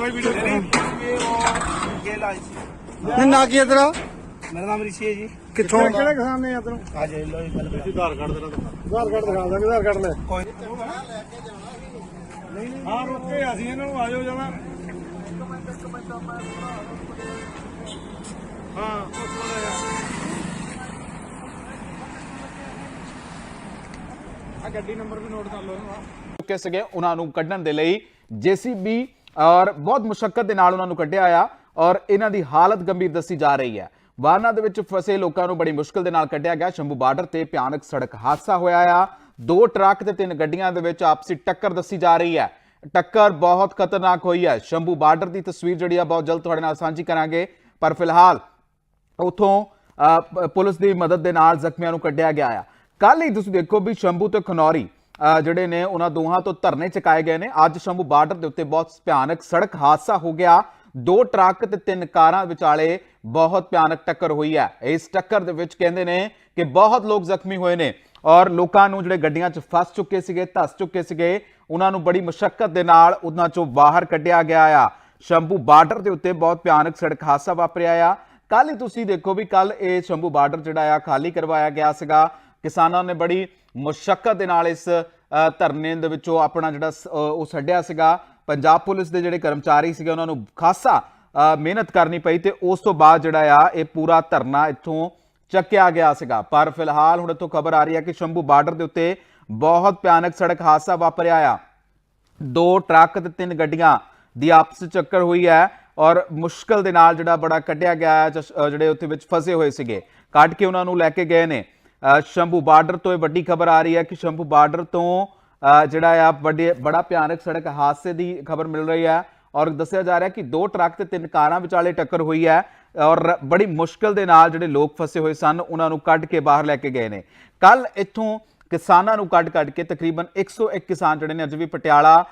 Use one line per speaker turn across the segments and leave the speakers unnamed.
मैंने बना भाई वीडियो
गेल आई सी
ਨਹੀਂ ਨਾ ਕੀ ਤੇਰਾ
मेरा नाम ऋषि है जी
ਕਿੱਥੋਂ
ਕਿਹੜੇ ਕਿਸਾਨ ਨੇ ਇਧਰੋਂ
आ जाए लो ये पहले
ਆਧਾਰ ਕਾਰਡ ਤੇਰਾ ਆਧਾਰ ਕਾਰਡ ਦਿਖਾ ਦਾਂਗੇ ਆਧਾਰ ਕਾਰਡ ਲੈ
कोई
ਹਾਂ ਰੁਕੇ ਅਸੀਂ ਇਹਨਾਂ ਨੂੰ ਆਜੋ ਜਾਣਾ ਹਾਂ ਉਸ ਕੋਲ ਆ ਗੱਡੀ ਨੰਬਰ ਵੀ ਨੋਟ ਕਰ ਲਓ ਨਾ
ਚੁੱਕੇ ਸੀਗੇ ਉਹਨਾਂ ਨੂੰ ਕੱਢਣ ਦੇ ਲਈ ਜੀਸੀਬੀ ਔਰ ਬਹੁਤ ਮੁਸ਼ਕਲ ਦੇ ਨਾਲ ਉਹਨਾਂ ਨੂੰ ਕੱਢਿਆ ਆ ਔਰ ਇਹਨਾਂ ਦੀ ਹਾਲਤ ਗੰਭੀਰ ਦੱਸੀ ਜਾ ਰਹੀ ਹੈ। ਵਾਹਨਾਂ ਦੇ ਵਿੱਚ ਫਸੇ ਲੋਕਾਂ ਨੂੰ ਬੜੀ ਮੁਸ਼ਕਲ ਦੇ ਨਾਲ ਕੱਢਿਆ ਗਿਆ। ਸ਼ੰਭੂ ਬਾਰਡਰ ਤੇ ਭਿਆਨਕ ਸੜਕ ਹਾਦਸਾ ਹੋਇਆ ਆ। ਦੋ ਟਰੱਕ ਤੇ ਤਿੰਨ ਗੱਡੀਆਂ ਦੇ ਵਿੱਚ ਆਪਸੀ ਟੱਕਰ ਦੱਸੀ ਜਾ ਰਹੀ ਹੈ। ਟੱਕਰ ਬਹੁਤ ਖਤਰਨਾਕ ਹੋਈ ਹੈ। ਸ਼ੰਭੂ ਬਾਰਡਰ ਦੀ ਤਸਵੀਰ ਜਿਹੜੀ ਆ, ਬਹੁਤ ਜਲਦ ਤੁਹਾਡੇ ਨਾਲ ਸਾਂਝੀ ਕਰਾਂਗੇ। ਪਰ ਫਿਲਹਾਲ ਉਥੋਂ ਪੁਲਿਸ ਦੀ ਮਦਦ ਦੇ ਨਾਲ ਜ਼ਖਮੀਆਂ ਨੂੰ ਕੱਢਿਆ ਗਿਆ ਆ। ਕੱਲ ਹੀ ਤੁਸੀਂ ਦੇਖੋ ਵੀ ਸ਼ੰਭੂ ਤੇ ਖਨੌਰੀ ਜਿਹੜੇ ਨੇ ਉਹਨਾਂ ਦੋਹਾਂ ਤੋਂ ਧਰਨੇ ਚੁਕਾਏ ਗਏ ਨੇ। ਅੱਜ ਸ਼ੰਭੂ ਬਾਰਡਰ ਦੇ ਉੱਤੇ ਬਹੁਤ ਭਿਆਨਕ ਸੜਕ ਹਾਦਸਾ ਹੋ ਗਿਆ। ਦੋ ਟਰੱਕ ਤੇ ਤਿੰਨ ਕਾਰਾਂ ਵਿਚਾਲੇ ਬਹੁਤ ਭਿਆਨਕ ਟੱਕਰ ਹੋਈ ਹੈ। ਇਸ ਟੱਕਰ ਦੇ ਵਿੱਚ ਕਹਿੰਦੇ ਨੇ ਕਿ ਬਹੁਤ ਲੋਕ ਜ਼ਖਮੀ ਹੋਏ ਨੇ ਔਰ ਲੋਕਾਂ ਨੂੰ ਜਿਹੜੇ ਗੱਡੀਆਂ 'ਚ ਫਸ ਚੁੱਕੇ ਸੀਗੇ, ਧਸ ਚੁੱਕੇ ਸੀਗੇ, ਉਹਨਾਂ ਨੂੰ ਬੜੀ ਮੁਸ਼ਕਲ ਦੇ ਨਾਲ ਉਹਨਾਂ 'ਚੋਂ ਬਾਹਰ ਕੱਢਿਆ ਗਿਆ ਆ। ਸ਼ੰਭੂ ਬਾਰਡਰ ਦੇ ਉੱਤੇ ਬਹੁਤ ਭਿਆਨਕ ਸੜਕ ਹਾਦਸਾ ਵਾਪਰਿਆ ਆ। ਕੱਲ ਹੀ ਤੁਸੀਂ ਦੇਖੋ ਵੀ ਕੱਲ ਇਹ ਸ਼ੰਭੂ ਬਾਰਡਰ ਜਿਹੜਾ ਆ, ਖਾਲੀ ਕਰਵਾਇਆ ਗਿਆ ਸੀਗਾ। ਕਿਸਾਨਾਂ ਨੇ ਬੜੀ ਮੁਸ਼ਕਲ ਦੇ ਨਾਲ ਇਸ ਧਰਨੇ ਦੇ ਵਿੱਚੋਂ ਆਪਣਾ ਜਿਹੜਾ ਸ- ਉਹ ਛੱਡਿਆ ਸੀਗਾ। ਪੰਜਾਬ ਪੁਲਿਸ ਦੇ ਜਿਹੜੇ ਕਰਮਚਾਰੀ ਸੀਗੇ, ਉਹਨਾਂ ਨੂੰ ਖਾਸਾ ਮਿਹਨਤ ਕਰਨੀ ਪਈ ਤੇ ਉਸ ਤੋਂ ਬਾਅਦ ਜਿਹੜਾ ਆ, ਇਹ ਪੂਰਾ ਧਰਨਾ ਇੱਥੋਂ ਚੱਕਿਆ ਗਿਆ ਸੀਗਾ। ਪਰ ਫਿਲਹਾਲ ਹੁਣ ਇੱਥੋਂ ਖਬਰ ਆ ਰਹੀ ਹੈ ਕਿ ਸ਼ੰਭੂ ਬਾਰਡਰ ਦੇ ਉੱਤੇ ਬਹੁਤ ਭਿਆਨਕ ਸੜਕ ਹਾਦਸਾ ਵਾਪਰਿਆ ਆ। ਦੋ ਟਰੱਕ ਤੇ ਤਿੰਨ ਗੱਡੀਆਂ ਦੀ ਆਪਸ ਵਿੱਚ ਚੱਕਰ ਹੋਈ ਹੈ ਔਰ ਮੁਸ਼ਕਲ ਦੇ ਨਾਲ ਜਿਹੜਾ ਬੜਾ ਕੱਢਿਆ ਗਿਆ ਹੈ, ਜਸ- ਜਿਹੜੇ ਉੱਥੇ ਵਿੱਚ ਫਸੇ ਹੋਏ ਸੀਗੇ। ਕੱਢ ਕੇ ਉਹਨਾਂ ਨੂੰ ਲੈ ਕੇ ਗਏ ਨੇ। ਸ਼ੰਭੂ ਬਾਰਡਰ ਤੋਂ ਇਹ ਵੱਡੀ ਖਬਰ ਆ ਰਹੀ ਹੈ ਕਿ ਸ਼ੰਭੂ ਬਾਰਡਰ ਤੋਂ ਜਿਹੜਾ ਆ ਵੱਡੇ, ਬੜਾ ਭਿਆਨਕ ਸੜਕ ਹਾਦਸੇ ਦੀ ਖਬਰ ਮਿਲ ਰਹੀ ਹੈ ਔਰ ਦੱਸਿਆ ਜਾ ਰਿਹਾ ਕਿ ਦੋ ਟਰੱਕ ਤੇ ਤਿੰਨ ਕਾਰਾਂ ਵਿਚਾਲੇ ਟੱਕਰ ਹੋਈ ਹੈ ਔਰ ਬੜੀ ਮੁਸ਼ਕਲ ਦੇ ਨਾਲ ਜਿਹੜੇ ਲੋਕ ਫਸੇ ਹੋਏ ਸਨ, ਉਹਨਾਂ ਨੂੰ ਕੱਢ ਕੇ ਬਾਹਰ ਲੈ ਕੇ ਗਏ ਨੇ। ਕੱਲ ਇੱਥੋਂ ਕਿਸਾਨਾਂ ਨੂੰ ਕੱਢ-ਕੱਢ ਕੇ ਤਕਰੀਬਨ 101 ਕਿਸਾਨ ਜਿਹੜੇ ਨੇ ਅੱਜ ਵੀ ਪਟਿਆਲਾ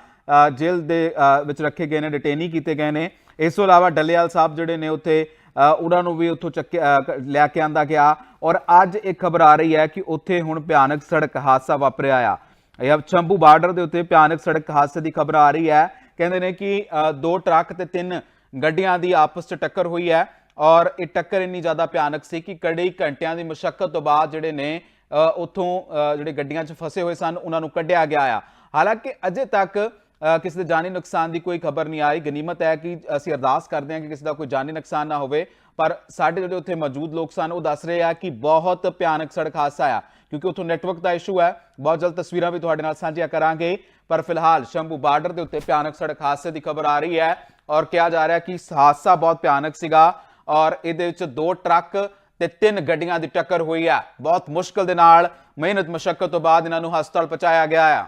ਜੇਲ੍ਹ ਦੇ ਵਿੱਚ ਰੱਖੇ ਗਏ ਨੇ, ਡਿਟੇਨੀ ਕੀਤੇ ਗਏ ਨੇ। ਇਸ ਤੋਂ ਇਲਾਵਾ ਡੱਲੇਵਾਲ ਸਾਹਿਬ ਜਿਹੜੇ ਨੇ ਉੱਥੇ ਉਹਨਾਂ ਨੂੰ ਵੀ ਉੱਥੋਂ ਚੱਕਿਆ ਲੈ ਕੇ ਆਂਦਾ ਗਿਆ। ਔਰ ਅੱਜ ਇੱਕ ਖਬਰ ਆ ਰਹੀ ਹੈ ਕਿ ਉੱਥੇ ਹੁਣ ਭਿਆਨਕ ਸੜਕ ਹਾਦਸਾ ਵਾਪਰਿਆ ਆ। ਇਹ ਸ਼ੰਭੂ ਬਾਰਡਰ ਦੇ ਉੱਤੇ ਭਿਆਨਕ ਸੜਕ ਹਾਦਸੇ ਦੀ ਖਬਰ ਆ ਰਹੀ ਹੈ। ਕਹਿੰਦੇ ਨੇ ਕਿ ਅ, ਦੋ ਟਰੱਕ ਤੇ ਤਿੰਨ ਗੱਡੀਆਂ ਦੀ ਆਪਸ 'ਚ ਟੱਕਰ ਹੋਈ ਹੈ। ਔਰ ਇਹ ਟੱਕਰ ਇੰਨੀ ਜ਼ਿਆਦਾ ਭਿਆਨਕ ਸੀ ਕਿ ਕਈ ਘੰਟਿਆਂ ਦੀ ਮੁਸ਼ਕਲ ਤੋਂ ਬਾਅਦ ਜਿਹੜੇ ਨੇ ਅ, ਉੱਥੋਂ ਅ, ਜਿਹੜੇ ਗੱਡੀਆਂ 'ਚ ਫਸੇ ਹੋਏ ਸਨ ਉਹਨਾਂ ਨੂੰ ਕੱਢਿਆ ਗਿਆ ਆ। ਹਾਲਾਂਕਿ ਅਜੇ ਤੱਕ ਕਿਸੇ ਦੇ ਜਾਨੀ ਨੁਕਸਾਨ ਦੀ ਕੋਈ ਖਬਰ ਨਹੀਂ ਆਈ। ਗਨੀਮਤ ਹੈ ਕਿ ਅਸੀਂ ਅਰਦਾਸ ਕਰਦੇ ਹਾਂ ਕਿ ਕਿਸੇ ਦਾ ਕੋਈ ਜਾਨੀ ਨੁਕਸਾਨ ਨਾ ਹੋਵੇ, ਪਰ ਸਾਡੇ ਜਿਹੜੇ ਉੱਥੇ ਮੌਜੂਦ ਲੋਕ ਸਨ, ਉਹ ਦੱਸ ਰਹੇ ਆ ਕਿ ਬਹੁਤ ਭਿਆਨਕ ਸੜਕ ਹਾਦਸਾ ਆ, ਕਿਉਂਕਿ ਉੱਥੋਂ ਨੈਟਵਰਕ ਦਾ ਇਸ਼ੂ ਹੈ। ਬਹੁਤ ਜਲਦ ਤਸਵੀਰਾਂ ਵੀ ਤੁਹਾਡੇ ਨਾਲ ਸਾਂਝੀਆਂ ਕਰਾਂਗੇ, ਪਰ ਫਿਲਹਾਲ ਸ਼ੰਭੂ ਬਾਰਡਰ ਦੇ ਉੱਤੇ ਭਿਆਨਕ ਸੜਕ ਹਾਦਸੇ ਦੀ ਖਬਰ ਆ ਰਹੀ ਹੈ ਔਰ ਕਿਹਾ ਜਾ ਰਿਹਾ ਕਿ ਹਾਦਸਾ ਬਹੁਤ ਭਿਆਨਕ ਸੀਗਾ ਔਰ ਇਹਦੇ ਵਿੱਚ ਦੋ ਟਰੱਕ ਤੇ ਤਿੰਨ ਗੱਡੀਆਂ ਦੀ ਟੱਕਰ ਹੋਈ ਹੈ। ਬਹੁਤ ਮੁਸ਼ਕਲ ਦੇ ਨਾਲ ਮਿਹਨਤ ਮਸ਼ੱਕਤ ਤੋਂ ਬਾਅਦ ਇਹਨਾਂ ਨੂੰ ਹਸਪਤਾਲ ਪਹੁੰਚਾਇਆ ਗਿਆ ਆ।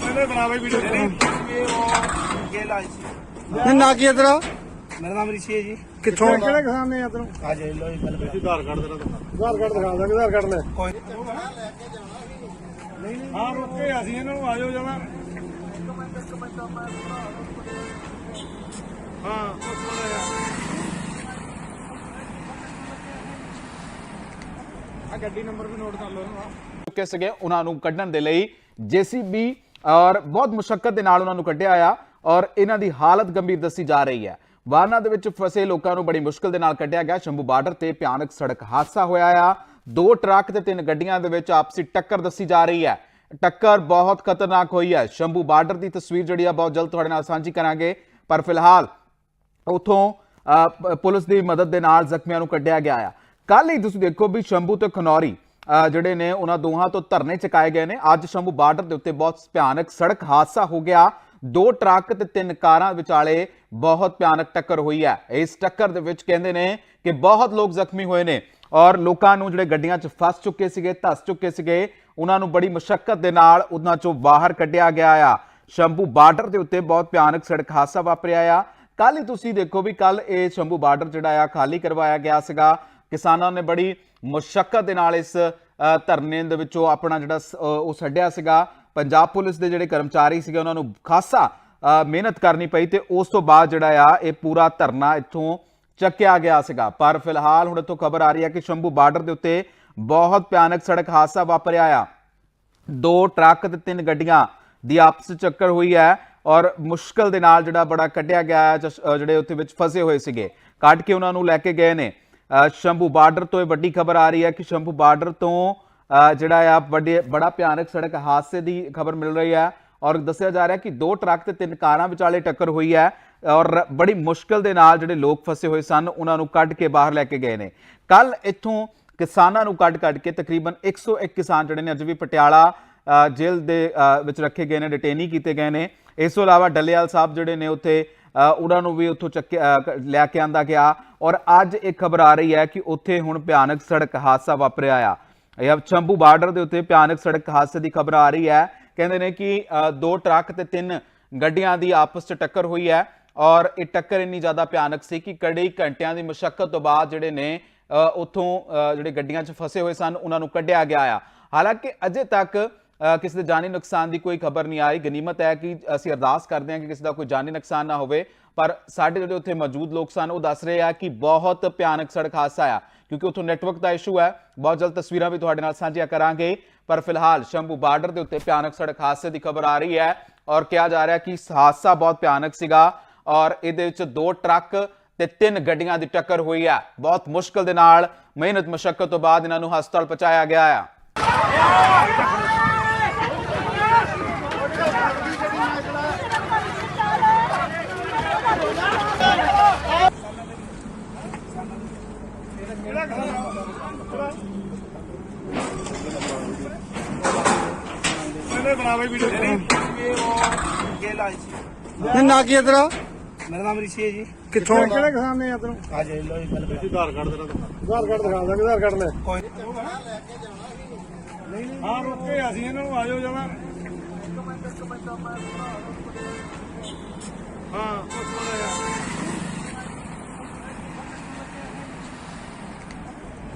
ਮੈਨੇ ਬਣਾਵੇ ਵੀਡੀਓ ਇਹ
ਉਹ ਗੇਲ ਆਈ ਸੀ
ਨਹੀਂ ਨਾ ਕੀ ਹੈ ਤੇਰਾ
ਮੇਰਾ ਨਾਮ ਰਿਸ਼ੀ ਹੈ ਜੀ
ਕਿੱਥੋਂ
ਕਿਹੜੇ ਕਿਸਾਨ ਨੇ ਇਧਰੋਂ
ਆ ਜੇ ਲੋ ਇੱਕ
ਆਧਾਰ ਕਾਰਡ ਤੇਰਾ ਆਧਾਰ ਕਾਰਡ ਦਿਖਾ ਦਾਂਗੇ ਆਧਾਰ ਕਾਰਡ ਲੈ
ਕੋਈ ਨਹੀਂ
ਹਾਂ ਰੁਕੇ ਅਸੀਂ ਇਹਨਾਂ ਨੂੰ ਆਜੋ ਜਾਣਾ ਹਾਂ ਆ ਗੱਡੀ ਨੰਬਰ ਵੀ ਨੋਟ ਕਰ ਲਓ ਨਾ।
ਚੁੱਕੇ ਸੀਗੇ ਉਹਨਾਂ ਨੂੰ ਕੱਢਣ ਦੇ ਲਈ। ਜੀਸੀਬੀ ਔਰ ਬਹੁਤ ਮੁਸ਼ਕਲ ਦੇ ਨਾਲ ਉਹਨਾਂ ਨੂੰ ਕੱਢਿਆ ਆ ਔਰ ਇਹਨਾਂ ਦੀ ਹਾਲਤ ਗੰਭੀਰ ਦੱਸੀ ਜਾ ਰਹੀ ਹੈ। ਵਾਹਨਾਂ ਦੇ ਵਿੱਚ ਫਸੇ ਲੋਕਾਂ ਨੂੰ ਬੜੀ ਮੁਸ਼ਕਲ ਦੇ ਨਾਲ ਕੱਢਿਆ ਗਿਆ। ਸ਼ੰਭੂ ਬਾਰਡਰ ਤੇ ਭਿਆਨਕ ਸੜਕ ਹਾਦਸਾ ਹੋਇਆ ਆ। ਦੋ ਟਰੱਕ ਤੇ ਤਿੰਨ ਗੱਡੀਆਂ ਦੇ ਵਿੱਚ ਆਪਸੀ ਟੱਕਰ ਦੱਸੀ ਜਾ ਰਹੀ ਹੈ। ਟੱਕਰ ਬਹੁਤ ਖਤਰਨਾਕ ਹੋਈ ਹੈ। ਸ਼ੰਭੂ ਬਾਰਡਰ ਦੀ ਤਸਵੀਰ ਜਿਹੜੀ ਆ, ਬਹੁਤ ਜਲਦ ਤੁਹਾਡੇ ਨਾਲ ਸਾਂਝੀ ਕਰਾਂਗੇ। ਪਰ ਫਿਲਹਾਲ ਉਥੋਂ ਪੁਲਿਸ ਦੀ ਮਦਦ ਦੇ ਨਾਲ ਜ਼ਖਮੀਆਂ ਨੂੰ ਕੱਢਿਆ ਗਿਆ ਆ। ਕੱਲ ਹੀ ਤੁਸੀਂ ਦੇਖੋ ਵੀ ਸ਼ੰਭੂ ਤੇ ਖਨੌਰੀ ਜਿਹੜੇ ਨੇ ਉਹਨਾਂ ਦੋਹਾਂ ਤੋਂ ਧਰਨੇ ਚੁਕਾਏ ਗਏ ਨੇ। ਅੱਜ ਸ਼ੰਭੂ ਬਾਰਡਰ ਦੇ ਉੱਤੇ ਬਹੁਤ ਭਿਆਨਕ ਸੜਕ ਹਾਦਸਾ ਹੋ ਗਿਆ। ਦੋ ਟਰੱਕ ਤੇ ਤਿੰਨ ਕਾਰਾਂ ਵਿਚਾਲੇ ਬਹੁਤ ਭਿਆਨਕ ਟੱਕਰ ਹੋਈ ਹੈ। ਇਸ ਟੱਕਰ ਦੇ ਵਿੱਚ ਕਹਿੰਦੇ ਨੇ ਕਿ ਬਹੁਤ ਲੋਕ ਜ਼ਖਮੀ ਹੋਏ ਨੇ ਔਰ ਲੋਕਾਂ ਨੂੰ ਜਿਹੜੇ ਗੱਡੀਆਂ 'ਚ ਫਸ ਚੁੱਕੇ ਸੀਗੇ, ਧਸ ਚੁੱਕੇ ਸੀਗੇ, ਉਹਨਾਂ ਨੂੰ ਬੜੀ ਮੁਸ਼ਕਲ ਦੇ ਨਾਲ ਉਹਨਾਂ 'ਚੋਂ ਬਾਹਰ ਕੱਢਿਆ ਗਿਆ ਆ। ਸ਼ੰਭੂ ਬਾਰਡਰ ਦੇ ਉੱਤੇ ਬਹੁਤ ਭਿਆਨਕ ਸੜਕ ਹਾਦਸਾ ਵਾਪਰਿਆ ਆ। ਕੱਲ ਹੀ ਤੁਸੀਂ ਦੇਖੋ ਵੀ ਕੱਲ ਇਹ ਸ਼ੰਭੂ ਬਾਰਡਰ ਜਿਹੜਾ ਆ, ਖਾਲੀ ਕਰਵਾਇਆ ਗਿਆ ਸੀਗਾ। ਕਿਸਾਨਾਂ ਨੇ ਬੜੀ ਮੁਸ਼ਕਲ ਦੇ ਨਾਲ ਇਸ ਧਰਨੇ ਦੇ ਵਿੱਚੋਂ ਆਪਣਾ ਜਿਹੜਾ ਸ- ਉਹ ਛੱਡਿਆ ਸੀਗਾ। ਪੰਜਾਬ ਪੁਲਿਸ ਦੇ ਜਿਹੜੇ ਕਰਮਚਾਰੀ ਸੀਗੇ, ਉਹਨਾਂ ਨੂੰ ਖਾਸਾ ਮਿਹਨਤ ਕਰਨੀ ਪਈ ਤੇ ਉਸ ਤੋਂ ਬਾਅਦ ਜਿਹੜਾ ਆ, ਇਹ ਪੂਰਾ ਧਰਨਾ ਇੱਥੋਂ ਚੱਕਿਆ ਗਿਆ ਸੀਗਾ। ਪਰ ਫਿਲਹਾਲ ਹੁਣ ਇੱਥੋਂ ਖਬਰ ਆ ਰਹੀ ਹੈ ਕਿ ਸ਼ੰਭੂ ਬਾਰਡਰ ਦੇ ਉੱਤੇ ਬਹੁਤ ਭਿਆਨਕ ਸੜਕ ਹਾਦਸਾ ਵਾਪਰਿਆ ਆ। ਦੋ ਟਰੱਕ ਤੇ ਤਿੰਨ ਗੱਡੀਆਂ ਦੀ ਆਪਸ ਵਿੱਚ ਟੱਕਰ ਹੋਈ ਹੈ ਔਰ ਮੁਸ਼ਕਲ ਦੇ ਨਾਲ ਜਿਹੜਾ ਬੜਾ ਕੱਢਿਆ ਗਿਆ ਹੈ, ਜਸ- ਜਿਹੜੇ ਉੱਥੇ ਵਿੱਚ ਫਸੇ ਹੋਏ ਸੀਗੇ। ਕੱਢ ਕੇ ਉਹਨਾਂ ਨੂੰ ਲੈ ਕੇ ਗਏ ਨੇ। ਸ਼ੰਭੂ ਬਾਰਡਰ ਤੋਂ ਇਹ ਵੱਡੀ ਖਬਰ ਆ ਰਹੀ ਹੈ ਕਿ ਸ਼ੰਭੂ ਬਾਰਡਰ ਤੋਂ ਜਿਹੜਾ ਆ, ਵੱਡੇ, ਬੜਾ ਭਿਆਨਕ ਸੜਕ ਹਾਦਸੇ ਦੀ ਖਬਰ ਮਿਲ ਰਹੀ ਹੈ ਔਰ ਦੱਸਿਆ ਜਾ ਰਿਹਾ ਕਿ ਦੋ ਟਰੱਕ ਤੇ ਤਿੰਨ ਕਾਰਾਂ ਵਿਚਾਲੇ ਟੱਕਰ ਹੋਈ ਹੈ ਔਰ ਬੜੀ ਮੁਸ਼ਕਲ ਦੇ ਨਾਲ ਜਿਹੜੇ ਲੋਕ ਫਸੇ ਹੋਏ ਸਨ, ਉਹਨਾਂ ਨੂੰ ਕੱਢ ਕੇ ਬਾਹਰ ਲੈ ਕੇ ਗਏ ਨੇ। ਕੱਲ ਇੱਥੋਂ ਕਿਸਾਨਾਂ ਨੂੰ ਕੱਢ ਕੱਢ ਕੇ ਤਕਰੀਬਨ 101 ਕਿਸਾਨ ਜਿਹੜੇ ਨੇ ਅੱਜ ਵੀ ਪਟਿਆਲਾ ਜੇਲ੍ਹ ਦੇ ਵਿੱਚ ਰੱਖੇ ਗਏ ਨੇ, ਡਿਟੇਨੀ ਕੀਤੇ ਗਏ ਨੇ। ਇਸ ਤੋਂ ਇਲਾਵਾ ਡੱਲੇਵਾਲ ਸਾਹਿਬ ਜਿਹੜੇ ਨੇ ਉੱਥੇ ਉਹਨਾਂ ਨੂੰ ਵੀ ਉੱਥੋਂ ਚੱਕਿਆ ਅ, ਲੈ ਕੇ ਆਂਦਾ ਗਿਆ। ਔਰ ਅੱਜ ਇੱਕ ਖਬਰ ਆ ਰਹੀ ਹੈ ਕਿ ਉੱਥੇ ਹੁਣ ਭਿਆਨਕ ਸੜਕ ਹਾਦਸਾ ਵਾਪਰਿਆ ਆ। ਇਹ ਚੰਬੂ ਬਾਰਡਰ ਦੇ ਉੱਤੇ ਭਿਆਨਕ ਸੜਕ ਹਾਦਸੇ ਦੀ ਖਬਰ ਆ ਰਹੀ ਹੈ। ਕਹਿੰਦੇ ਨੇ ਕਿ ਦੋ ਟਰੱਕ ਤੇ ਤਿੰਨ ਗੱਡੀਆਂ ਦੀ ਆਪਸ 'ਚ ਟੱਕਰ ਹੋਈ ਹੈ। ਔਰ ਇਹ ਟੱਕਰ ਇੰਨੀ ਜ਼ਿਆਦਾ ਭਿਆਨਕ ਸੀ ਕਿ ਕਈ ਘੰਟਿਆਂ ਦੀ ਮੁਸ਼ਕਲ ਤੋਂ ਬਾਅਦ ਜਿਹੜੇ ਨੇ ਅ, ਉੱਥੋਂ ਜਿਹੜੇ ਗੱਡੀਆਂ 'ਚ ਫਸੇ ਹੋਏ ਸਨ ਉਹਨਾਂ ਨੂੰ ਕੱਢਿਆ ਗਿਆ ਆ। ਹਾਲਾਂਕਿ ਅਜੇ ਤੱਕ ਕਿਸੇ ਦੇ ਜਾਨੀ ਨੁਕਸਾਨ ਦੀ ਕੋਈ ਖਬਰ ਨਹੀਂ ਆਈ। ਗਨੀਮਤ ਹੈ ਕਿ ਅਸੀਂ ਅਰਦਾਸ ਕਰਦੇ ਹਾਂ ਕਿ ਕਿਸੇ ਦਾ ਕੋਈ ਜਾਨੀ ਨੁਕਸਾਨ ਨਾ ਹੋਵੇ, ਪਰ ਸਾਡੇ ਜਿਹੜੇ ਉੱਥੇ ਮੌਜੂਦ ਲੋਕ ਸਨ, ਉਹ ਦੱਸ ਰਹੇ ਆ ਕਿ ਬਹੁਤ ਭਿਆਨਕ ਸੜਕ ਹਾਦਸਾ ਆ, ਕਿਉਂਕਿ ਉੱਥੋਂ ਨੈਟਵਰਕ ਦਾ ਇਸ਼ੂ ਹੈ। ਬਹੁਤ ਜਲਦ ਤਸਵੀਰਾਂ ਵੀ ਤੁਹਾਡੇ ਨਾਲ ਸਾਂਝੀਆਂ ਕਰਾਂਗੇ, ਪਰ ਫਿਲਹਾਲ ਸ਼ੰਭੂ ਬਾਰਡਰ ਦੇ ਉੱਤੇ ਭਿਆਨਕ ਸੜਕ ਹਾਦਸੇ ਦੀ ਖਬਰ ਆ ਰਹੀ ਹੈ ਔਰ ਕਿਹਾ ਜਾ ਰਿਹਾ ਕਿ ਹਾਦਸਾ ਬਹੁਤ ਭਿਆਨਕ ਸੀਗਾ ਔਰ ਇਹਦੇ ਵਿੱਚ ਦੋ ਟਰੱਕ ਤੇ ਤਿੰਨ ਗੱਡੀਆਂ ਦੀ ਟੱਕਰ ਹੋਈ ਹੈ। ਬਹੁਤ ਮੁਸ਼ਕਲ ਦੇ ਨਾਲ ਮਿਹਨਤ ਮਸ਼ੱਕਤ ਤੋਂ ਬਾਅਦ ਇਹਨਾਂ ਨੂੰ ਹਸਪਤਾਲ ਪਹੁੰਚਾਇਆ ਗਿਆ
ਆ। ਬਣਾਵੇ
ਨਾ ਕੀ ਇਧਰ
ਮੇਰਾ ਨਾਮ ਰਿਸ਼ੀ ਹੈ ਜੀ।
ਕਿੱਥੋਂ?
ਆ
ਜਾਈ ਲੋ ਜੀ
ਆਧਾਰ ਕਾਰਡ ਤੇਰਾ ਆਧਾਰ ਕਾਰਡ ਦਿਖਾ ਦਾਂਗੇ ਆਧਾਰ ਕਾਰਡ ਲੈ।
ਕੋਈ
ਹਾਂ ਰੁਕ ਅਸੀਂ ਇਹਨਾਂ ਨੂੰ ਆਜੋ ਜਮਾ।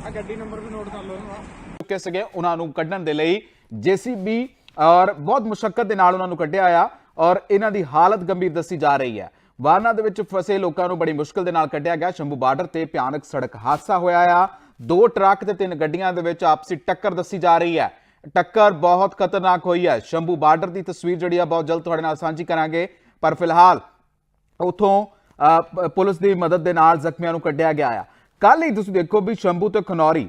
ਆ ਗੱਡੀ ਨੰਬਰ ਵੀ ਨੋਟ ਕਰ ਲਓ ਇਹਨਾਂ ਦਾ
ਚੁੱਕੇ ਸੀਗੇ ਉਹਨਾਂ ਨੂੰ ਕੱਢਣ ਦੇ ਲਈ ਜੀਸੀਬੀ ਔਰ ਬਹੁਤ ਮੁਸ਼ਕਲ ਦੇ ਨਾਲ ਉਹਨਾਂ ਨੂੰ ਕੱਢਿਆ ਆ ਔਰ ਇਹਨਾਂ ਦੀ ਹਾਲਤ ਗੰਭੀਰ ਦੱਸੀ ਜਾ ਰਹੀ ਹੈ। ਵਾਹਨਾਂ ਦੇ ਵਿੱਚ ਫਸੇ ਲੋਕਾਂ ਨੂੰ ਬੜੀ ਮੁਸ਼ਕਲ ਦੇ ਨਾਲ ਕੱਢਿਆ ਗਿਆ। ਸ਼ੰਭੂ ਬਾਰਡਰ ਤੇ ਭਿਆਨਕ ਸੜਕ ਹਾਦਸਾ ਹੋਇਆ ਆ। ਦੋ ਟਰੱਕ ਤੇ ਤਿੰਨ ਗੱਡੀਆਂ ਦੇ ਵਿੱਚ ਆਪਸੀ ਟੱਕਰ ਦੱਸੀ ਜਾ ਰਹੀ ਹੈ। ਟੱਕਰ ਬਹੁਤ ਖਤਰਨਾਕ ਹੋਈ ਹੈ। ਸ਼ੰਭੂ ਬਾਰਡਰ ਦੀ ਤਸਵੀਰ ਜਿਹੜੀ ਆ, ਬਹੁਤ ਜਲਦ ਤੁਹਾਡੇ ਨਾਲ ਸਾਂਝੀ ਕਰਾਂਗੇ। ਪਰ ਫਿਲਹਾਲ ਉਥੋਂ ਪੁਲਿਸ ਦੀ ਮਦਦ ਦੇ ਨਾਲ ਜ਼ਖਮੀਆਂ ਨੂੰ ਕੱਢਿਆ ਗਿਆ ਆ। ਕੱਲ ਹੀ ਤੁਸੀਂ ਦੇਖੋ ਵੀ ਸ਼ੰਭੂ ਤੇ ਖਨੌਰੀ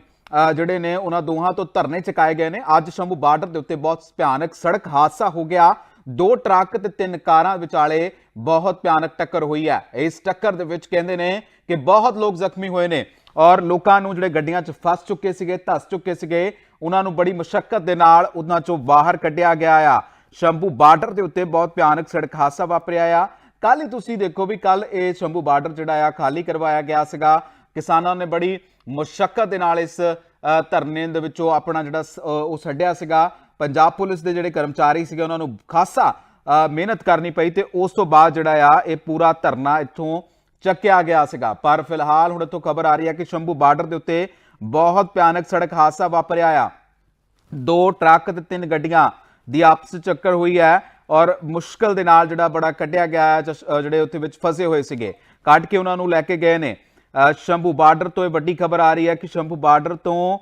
ਜਿਹੜੇ ਨੇ ਉਹਨਾਂ ਦੋਹਾਂ ਤੋਂ ਧਰਨੇ ਚੁਕਾਏ ਗਏ ਨੇ। ਅੱਜ ਸ਼ੰਭੂ ਬਾਰਡਰ ਦੇ ਉੱਤੇ ਬਹੁਤ ਭਿਆਨਕ ਸੜਕ ਹਾਦਸਾ ਹੋ ਗਿਆ। ਦੋ ਟਰੱਕ ਤੇ ਤਿੰਨ ਕਾਰਾਂ ਵਿਚਾਲੇ ਬਹੁਤ ਭਿਆਨਕ ਟੱਕਰ ਹੋਈ ਹੈ। ਇਸ ਟੱਕਰ ਦੇ ਵਿੱਚ ਕਹਿੰਦੇ ਨੇ ਕਿ ਬਹੁਤ ਲੋਕ ਜ਼ਖਮੀ ਹੋਏ ਨੇ ਔਰ ਲੋਕਾਂ ਨੂੰ ਜਿਹੜੇ ਗੱਡੀਆਂ 'ਚ ਫਸ ਚੁੱਕੇ ਸੀਗੇ, ਧਸ ਚੁੱਕੇ ਸੀਗੇ, ਉਹਨਾਂ ਨੂੰ ਬੜੀ ਮੁਸ਼ਕਲ ਦੇ ਨਾਲ ਉਹਨਾਂ 'ਚੋਂ ਬਾਹਰ ਕੱਢਿਆ ਗਿਆ ਆ। ਸ਼ੰਭੂ ਬਾਰਡਰ ਦੇ ਉੱਤੇ ਬਹੁਤ ਭਿਆਨਕ ਸੜਕ ਹਾਦਸਾ ਵਾਪਰਿਆ ਆ। ਕੱਲ ਹੀ ਤੁਸੀਂ ਦੇਖੋ ਵੀ ਕੱਲ ਇਹ ਸ਼ੰਭੂ ਬਾਰਡਰ ਜਿਹੜਾ ਆ, ਖਾਲੀ ਕਰਵਾਇਆ ਗਿਆ ਸੀਗਾ। ਕਿਸਾਨਾਂ ਨੇ ਬੜੀ ਮੁਸ਼ਕਲ ਦੇ ਨਾਲ ਇਸ ਧਰਨੇ ਦੇ ਵਿੱਚੋਂ ਆਪਣਾ ਜਿਹੜਾ ਸ- ਉਹ ਛੱਡਿਆ ਸੀਗਾ। ਪੰਜਾਬ ਪੁਲਿਸ ਦੇ ਜਿਹੜੇ ਕਰਮਚਾਰੀ ਸੀਗੇ, ਉਹਨਾਂ ਨੂੰ ਖਾਸਾ ਮਿਹਨਤ ਕਰਨੀ ਪਈ ਤੇ ਉਸ ਤੋਂ ਬਾਅਦ ਜਿਹੜਾ ਆ, ਇਹ ਪੂਰਾ ਧਰਨਾ ਇੱਥੋਂ ਚੱਕਿਆ ਗਿਆ ਸੀਗਾ। ਪਰ ਫਿਲਹਾਲ ਹੁਣ ਇੱਥੋਂ ਖਬਰ ਆ ਰਹੀ ਹੈ ਕਿ ਸ਼ੰਭੂ ਬਾਰਡਰ ਦੇ ਉੱਤੇ ਬਹੁਤ ਭਿਆਨਕ ਸੜਕ ਹਾਦਸਾ ਵਾਪਰਿਆ ਆ। ਦੋ ਟਰੱਕ ਤੇ ਤਿੰਨ ਗੱਡੀਆਂ ਦੀ ਆਪਸ ਵਿੱਚ ਟੱਕਰ ਹੋਈ ਹੈ ਔਰ ਮੁਸ਼ਕਲ ਦੇ ਨਾਲ ਜਿਹੜਾ ਬੜਾ ਕੱਢਿਆ ਗਿਆ ਹੈ, ਜਸ- ਜਿਹੜੇ ਉੱਥੇ ਵਿੱਚ ਫਸੇ ਹੋਏ ਸੀਗੇ। ਕੱਢ ਕੇ ਉਹਨਾਂ ਨੂੰ ਲੈ ਕੇ ਗਏ ਨੇ। ਸ਼ੰਭੂ ਬਾਰਡਰ ਤੋਂ ਇਹ ਵੱਡੀ ਖਬਰ ਆ ਰਹੀ ਹੈ ਕਿ ਸ਼ੰਭੂ ਬਾਰਡਰ ਤੋਂ